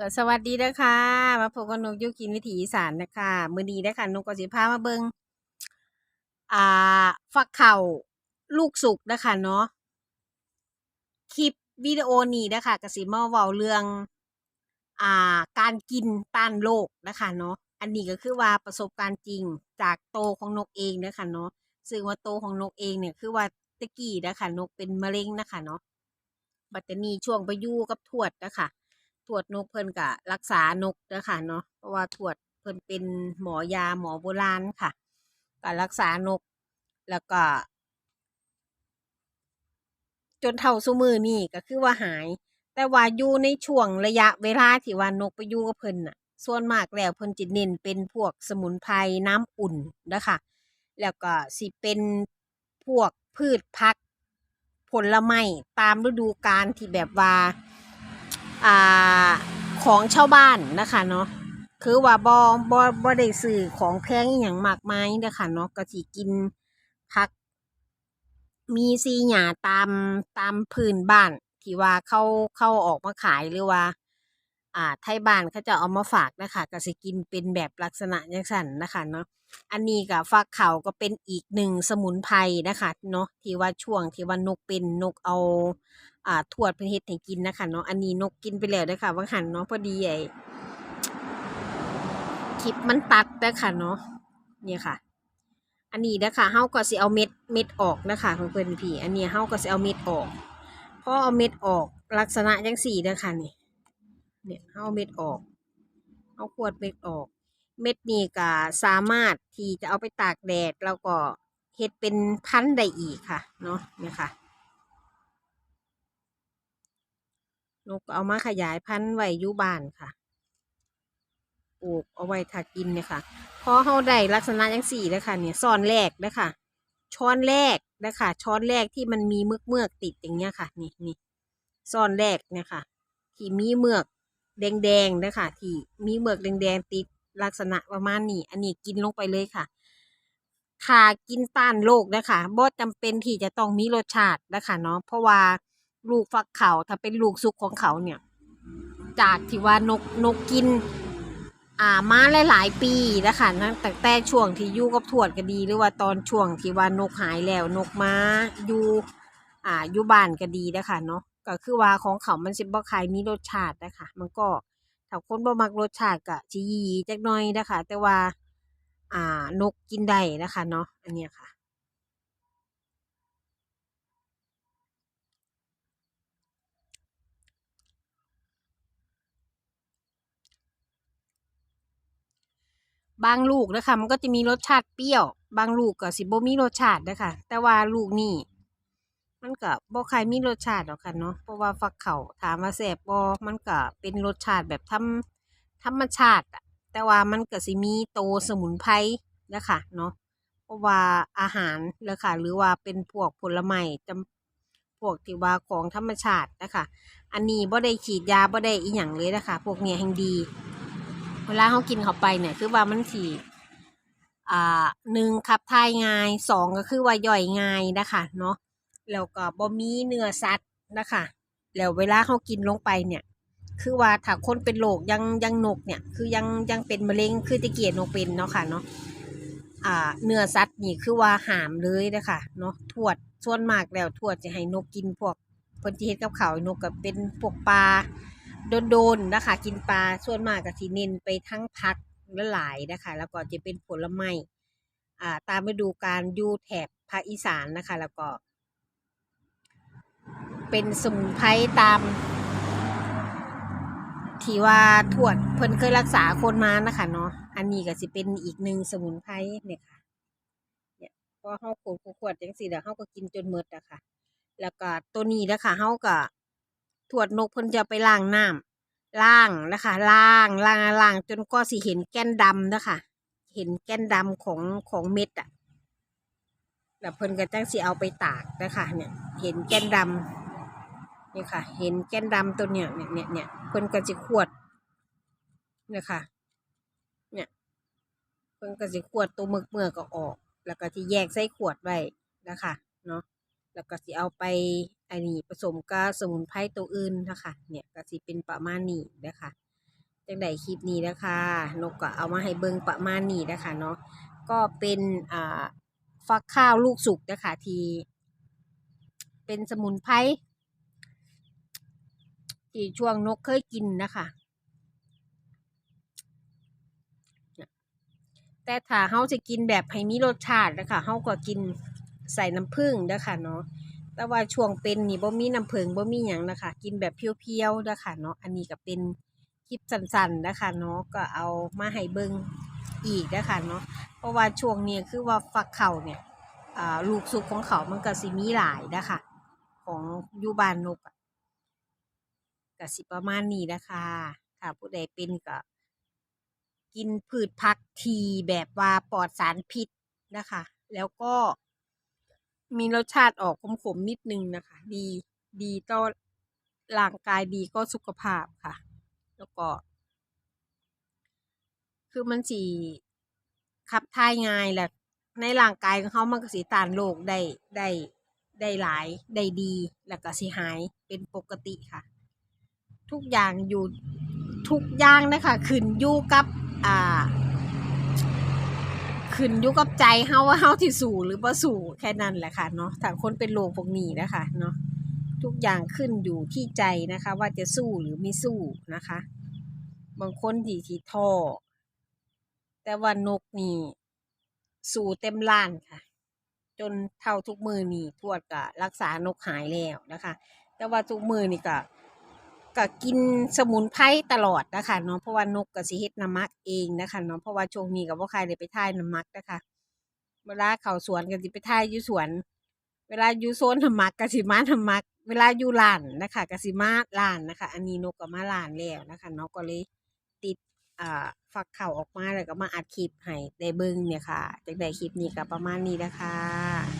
ก็สวัสดีนะคะมาพบกับนกยุกินวิถีอีสานนะคะมือนี้นะคะนกก็สิพามาเบิงอ่าฟักเข้าลูกสุกนะคะเนาะคลิปวิดีโอนี้นะคะกสิมาเว้าเรื่องอ่าการกินต้านโรคนะคะเนาะอันนี้ก็คือว่าประสบการณ์จริงจากโตของนกเองนะคะเนาะซึ่งว่าโตของนกเองเนี่ยคือว่าตะกี้นะคะนกเป็นมะเร็งนะคะเนาะบัดแต่นี้ช่วงไปยู่กับทวดนะคะ ทวดนกเพิ่นก็รักษานกเด้อค่ะเนาะเพราะว่าทวดเพิ่นเป็นหมอยาหมอโบราณค่ะก็รักษานกแล้วก็ จนเท่าซุมือนี่ก็คือว่าหาย แต่ว่าอยู่ในช่วงระยะเวลาที่ว่านกไปอยู่กับเพิ่นน่ะ ส่วนมากแล้วเพิ่นจะเน้นเป็นพวกสมุนไพรน้ำอุ่นเด้อค่ะแล้วก็สิเป็นพวกพืชผักผลไม้ตามฤดูกาลที่แบบว่า อ่าของชาวบ้านนะคะเนาะคือว่าบอบอบอได้ซื้อของแพงอย่างมากมายนะคะเนาะก็สิกินผัก มีซีหญ้าตามตามพื้นบ้านที่ว่าเข้าเข้าออกมาขายหรือว่า อ่า ไทยบ้านเขาจะเอามาฝากนะคะก็สิกินเป็นแบบลักษณะจังซั่นนะคะเนาะอันนี้ก็ฟักเขาก็เป็นอีกหนึ่งสมุนไพรนะคะเนาะที่ว่าช่วงที่ว่านกเป็นนกเอาอ่าทวดเพิ่นเฮ็ดให้กินนะคะเนาะอันนี้นกกินไปแล้วเด้อค่ะว่าหันเนาะพอดีไอ้คลิปมันตัดเด้อค่ะเนาะเนี่ยค่ะ อันนี้เด้อค่ะเฮาก็สิเอาเม็ดเม็ดออกนะคะเพื่อนๆพี่ อันนี้เฮาก็สิเอาเม็ดออกพอเอาเม็ดออกลักษณะจังซี่เด้อค่ะนี่เนี่ยเฮาเอาเม็ดออกเฮาขวดเม็ดออก เม็ดนี้ก็สามารถที่จะเอาไปตากแดดแล้วก็เฮ็ดเป็นพันธุ์ได้อีกค่ะเนาะเนี่ยค่ะ นกก็เอามาขยายพันธุ์ไว้อยู่บ้านค่ะ ปลูกเอาไว้ถ้ากินเนี่ยค่ะ พอเฮาได้ลักษณะจังสี่แล้วค่ะ เนี่ยซ้อนแรกแล้วค่ะช้อนแรกนะคะ ช้อนแรกที่มันมีเมือกเมือกติดอย่างเงี้ยค่ะ นี่นี่ซ้อนแรกเนี่ยค่ะ ที่มีเมือกแดงๆนะคะที่มีเมือกแดงๆติดลักษณะประมาณนี้ อันนี้กินลงไปเลยค่ะถ้ากินต้านโรคนะคะบ่จำเป็นที่จะต้องมีรสชาตินะคะเนาะ เพราะว่า ลูกฟักเขาถ้าเป็นลูกสุกของเขาเนี่ย จากที่ว่านกนกกิน อ่ามาหลาย ๆ ปีนะคะตั้งแต่แต่ช่วงที่อยู่กับทวดก็ดี หรือว่าตอนช่วงที่ว่านกหายแล้วนกมาอยู่อ่าอยู่บ้านก็ดีนะคะเนาะก็คือว่าของเขามันสิบ่คายมีรสชาตินะคะมันก็ถ้าคนบ่มักรสชาติก็สิยีจักหน่อยนะคะแต่ว่า อ่านกกินได้นะคะเนาะอันเนี้ยค่ะ บางลูกนะคะมันก็จะมีรสชาติเปรี้ยว บางลูกก็สิบ่มีรสชาตินะคะแต่ว่าลูกนี่มันก็บ่ใครมีรสชาติหรอกค่ะเนาะเพราะว่าฟักเขาถามว่าแซ่บบ่มันก็เป็นรสชาติแบบธรรมธรรมชาติ แต่ว่ามันก็สิมีโตสมุนไพรนะคะเนาะเพราะว่าอาหารเลยค่ะหรือว่าเป็นพวกผลไม้จำพวกที่ว่าของธรรมชาตินะคะอันนี้บ่ได้ฉีดยาบ่ได้อีหยังเลยนะคะพวกเนี้ยแห่งดี เวลาเขากินเข้าไปเนี่ย คือว่ามันสีอ่าหนึ่งขับถ่ายง่ายสองก็คือว่าย่อยง่ายนะคะเนาะแล้วก็บ่มีเนื้อสัตว์นะคะแล้วเวลาเขากินลงไปเนี่ย คือว่าถ้าคนเป็นโรคยังยังนกเนี่ย คือยังยังเป็นมะเร็งคือตะเกียบนกเป็นเนาะค่ะเนาะอ่าเนื้อสัตว์นี่คือว่าหามเลยนะคะเนาะทวดส่วนมากแล้วทวดจะให้นกกินพวกเพิ่นสิเฮ็ดกับข้าวนกก็เป็นพวกปลา โดนๆนะคะ กินปลาส่วนมากก็สิเน้นไปทั้งผักและหลายนะคะ แล้วก็จะเป็นผลไม้อ่าตามฤดูกาลยูแถบภาคอีสานนะคะ แล้วก็ เป็นสมุนไพรตาม ที่ว่าทวดเพิ่นเคยรักษาคนมานะคะเนาะอันนี้ก็สิเป็นอีกหนึ่งสมุนไพรเนี่ยค่ะเนี่ยพอเฮาขูดขวดจังซี่แล้วเฮาก็กินจนหมดอะค่ะ แล้วก็ตัวนี้นะคะเฮาก็ ทวดนกเพิ่นจะไปล้างน้ำล้างนะคะล้างล้างล้างจนก็สิเห็นแก้นดำนะคะเห็นแก้นดำของของเม็ดอะแล้วเพิ่นก็จังสิเอาไปตากนะคะเนี่ยเห็นแก้นดำนี่ค่ะ เห็นแก้นดำตัวเนี้ยเนี่ยเนี่ยเนี่ยเพิ่นก็สิขวดนี่ค่ะเนี่ยเพิ่นก็สิขวดตัวเมือกเมือกก็ออก แล้วก็ที่แยกใส่ขวดไว้นะคะเนาะแล้วก็สิเอาไป อันนี้ผสมกับสมุนไพรตัวอื่นนะคะเนี่ยก็สิเป็นประมาณนี้นะคะจังไดคลิปนี้นะคะนกก็เอามาให้เบิ่งประมาณนี้นะคะเนาะก็เป็นอ่าฟักข้าวลูกสุกนะคะที่เป็นสมุนไพรที่ช่วงนกเคยกินนะคะแต่ถ้าเฮาจะกินแบบให้มีรสชาตินะคะเฮาก็กินใส่น้ำผึ้งเด้อค่ะเนาะ แต่ว่าช่วงเป็นนี่บ่มีน้ำผึ้งบ่มีหยังนะคะกินแบบเพียวๆเด้อค่ะเนาะอันนี้ก็เป็นคลิปสั้นๆนะคะเนาะก็เอามาให้เบิ่งอีกเด้อค่ะเนาะเพราะว่าช่วงนี้คือว่าฟักเข่าเนี่ยลูกสุกของเขามันก็สิมีหลายนะคะของยูบานนกก็สิประมาณนี้นะคะถ้าผู้ใดเป็นก็กินพืชผักทีแบบว่าปลอดสารพิษนะคะ แล้วก็ มีรสชาติออกขมๆนิดนึงนะคะ ดีดีต่อร่างกายดีก็สุขภาพค่ะ แล้วก็ คือมันสีขับถ่ายง่ายแหละในร่างกายของเขามันก็สีตานโรคได้ได้ได้หลายได้ดี แล้วก็สิหายเป็นปกติค่ะ ทุกอย่างอยู่ทุกอย่างนะคะขึ้นอยู่กับ อ่า ขึ้นอยู่กับใจเฮาว่าเฮาที่สู้หรือบ่สู้แค่นั้นแหละค่ะเนาะถ้าคนเป็นโรคพวกนี้นะคะเนาะทุกอย่างขึ้นอยู่ที่ใจนะคะ ว่าจะสู้หรือไม่สู้นะคะ บางคนที่ที่ท้อแต่ว่านกนี่สู้เต็มล้านค่ะ จนเท่าทุกมือนี่ทวดก็รักษานกหายแล้วนะคะ แต่ว่าทุกมือนี่ก็ ก็กินสมุนไพรตลอดนะคะเนาะเพราะว่านกก็สิเฮ็ดน้ำมักเองนะคะเนาะเพราะว่าช่วงนี้ก็บ่ใครได้ไปถ่ายน้ำมักนะคะเวลาเข้าสวนก็สิไปถ่ายอยู่สวน เวลาอยู่โซนน้ำมักก็สิมาน้ำมัก เวลาอยู่ร้านนะคะก็สิมาร้านนะคะ อันนี้นกก็มาร้านแล้วนะคะเนาะก็เลยติดอ่าฟักเข่าออกมาแล้วก็มาอัดคลิปให้ได้เบิ่งเนี่ยค่ะจากได้คลิปนี้ก็ประมาณนี้นะคะ